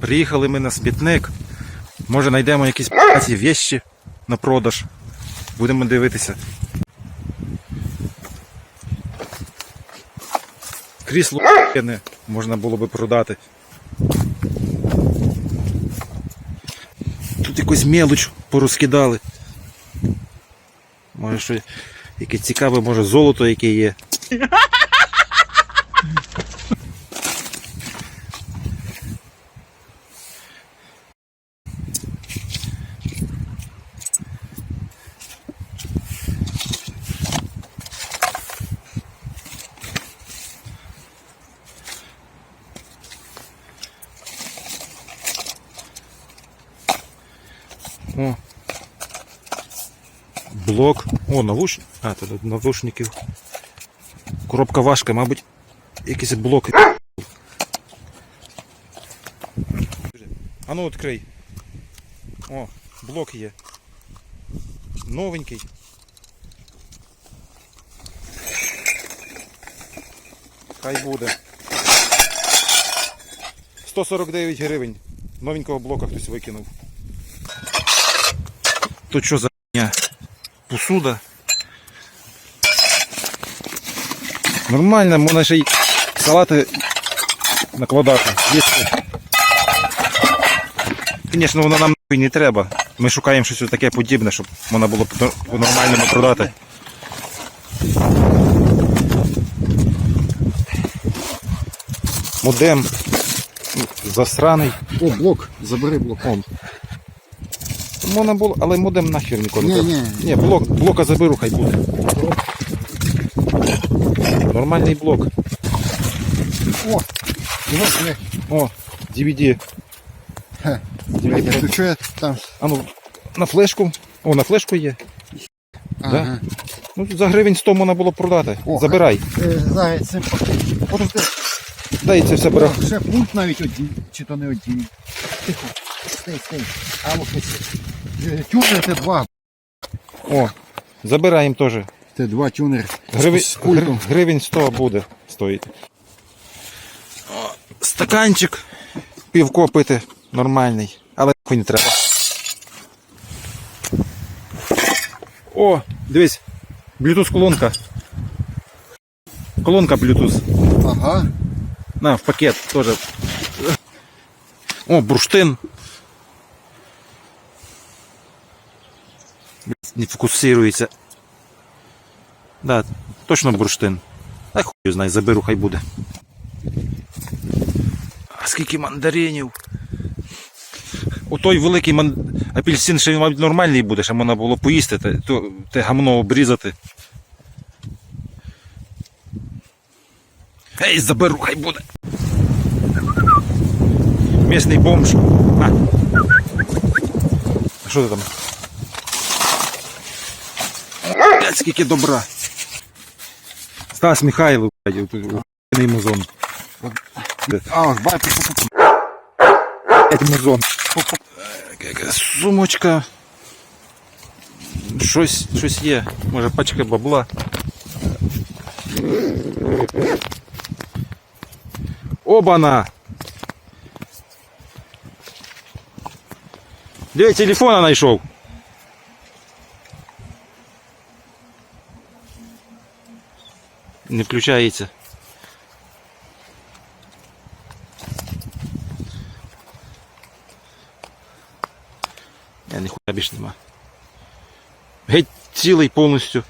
Приїхали ми на смітник. Може знайдемо якісь вещі на продаж. Будемо дивитися. Крісло можна було би продати. Тут якусь мелоч порозкидали. Може що яке цікаве, може золото яке є. О. Блок. О, навуш... А, тут навушників. Коробка важка, мабуть, якийсь блок. А ну відкрий. О, блок є. Новенький. Хай буде. 149 гривень. Новенького блока хтось викинув. Тут що за хуйня? Посуда. Нормально, можна ще й салати накладати. Їсти. Звісно, воно нам не треба. Ми шукаємо щось таке подібне, щоб можна було по- по-нормальному продати. Модем засраний. О, блок, забери блок. Можна було, але модем нахер ніколи не Ні, треба. ні. Ні, блок, блока заберу, хай буде. Нормальний блок. О, диви, диви. О, DVD. Хе. DVD. Ти що я там? А ну, на флешку. О, на флешку є. Ага. Ну, за гривень 100 можна було продати. О, Забирай. Е, Зараз це подожди. Дай це все бере. Ще пункт навіть один, чи то не один. Тихо. Стей, стей. А ось ось. Тюнер Т2. О, забираємо теж. Т2 тюнер. Гривень, З гривень 100 буде стоїть. О, стаканчик. Півко пити нормальний. Але хуй не треба. О, дивись. Bluetooth колонка. Колонка Bluetooth. Ага. На, в пакет теж. О, бурштин. Не фокусується. Да, точно бурштин. А хуй знає, заберу, хай буде. А скільки мандаринів. У той великий ман... апельсин ще мабуть, нормальний буде, ще можна було поїсти, те, те гамно обрізати. Ей, заберу, хай буде. Місний бомж. А Що ти там? Блядь, скільки добра. Стас Михайлов, блядь, тут охуєнний музон. А, ось бачиш. Блядь, музон. Яка Сумочка. Щось, щось є. Може пачка бабла. Обана! Де телефона знайшов? Не включається. Я ніхуя більше нема. Геть цілий повністю.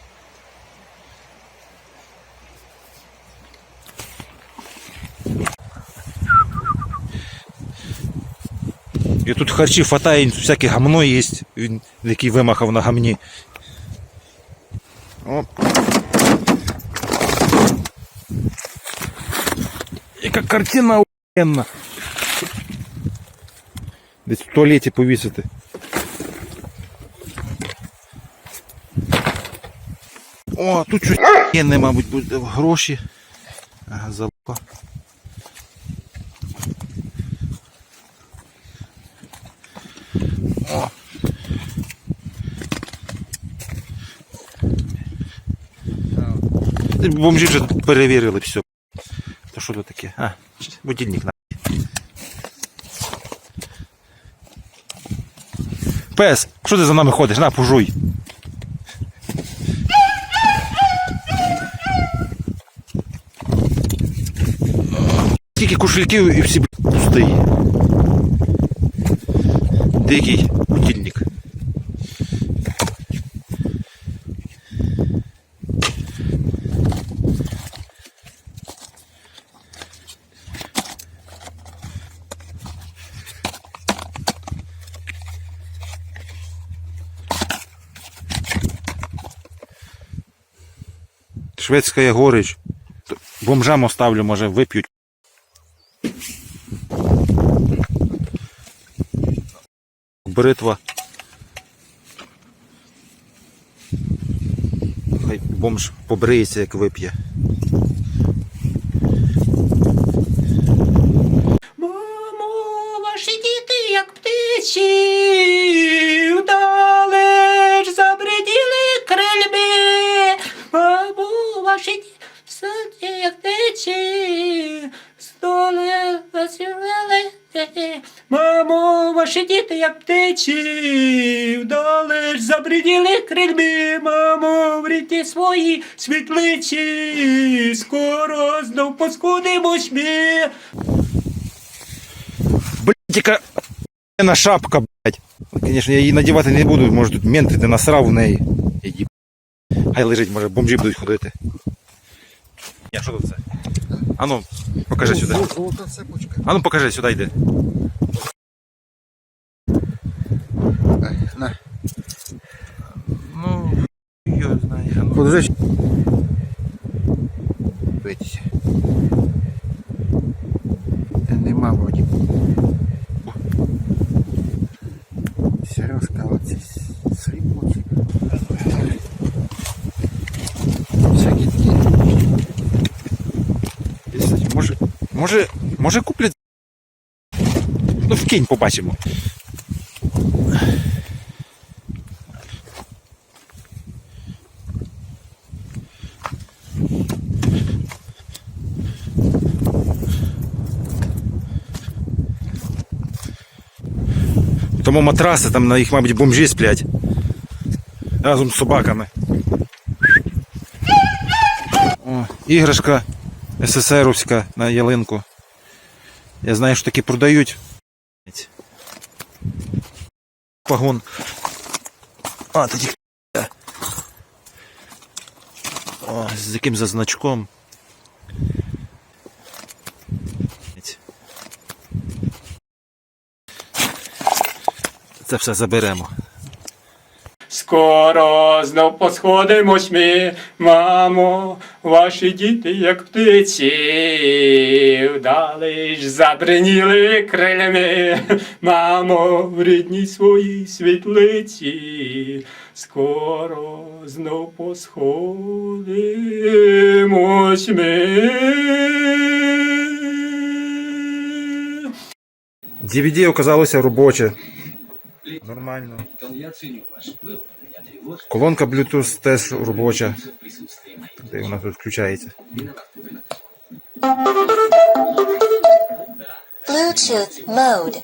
І тут харчі хватає, всяке гамно є, він який вимахав на гамні. О. Яка картина охуєнна. Десь в туалеті повісити. О, тут щось охуєнне, мабуть, буде гроші. Ага, залупа. О. Бомжі вже перевірили все. То що тут таке? А, будильник на. Пес, що ти за нами ходиш? На, пужуй. Скільки кошельків і всі пусті. Дикий будильник. Шведська горич. Бомжам оставлю, може, вип'ють. Бритва. Хай бомж побриється, як вип'є. Мамо, ваші діти, як птичі, ваші діти, як птичі, вдалеч забриділи крильми. Мамо, в ріті свої світличі, скоро знов поскудимось ми. Блять, яка на шапка, блять. Звісно, я її надівати не буду, може тут мент ти насрав в неї. Іди. Хай лежить, може бомжі будуть ходити. Ні, що тут це? Ану, покажи сюди. Ану, покажи, сюди йди. На. Ну, я знаю. Ну. Подожди. Дивіться. Та нема вроді. Сережка, оці срібло чи. Всякі такі. Десять. Може, може, може куплять. Ну, вкинь, побачимо. Тому матраси там на їх, мабуть, бомжі сплять. Разом з собаками. О, іграшка СССРовська на ялинку. Я знаю, що такі продають. Пагон. А, тоді. З яким за значком. Це все заберемо. Скоро знов посходимось ми, мамо, ваші діти, як птиці, вдали ж забриніли крилями, мамо, в рідній своїй світлиці, скоро знов посходимось ми. DVD оказалося робоче. Нормально. Колонка Bluetooth теж робоча. Де вона тут включається? Bluetooth mode.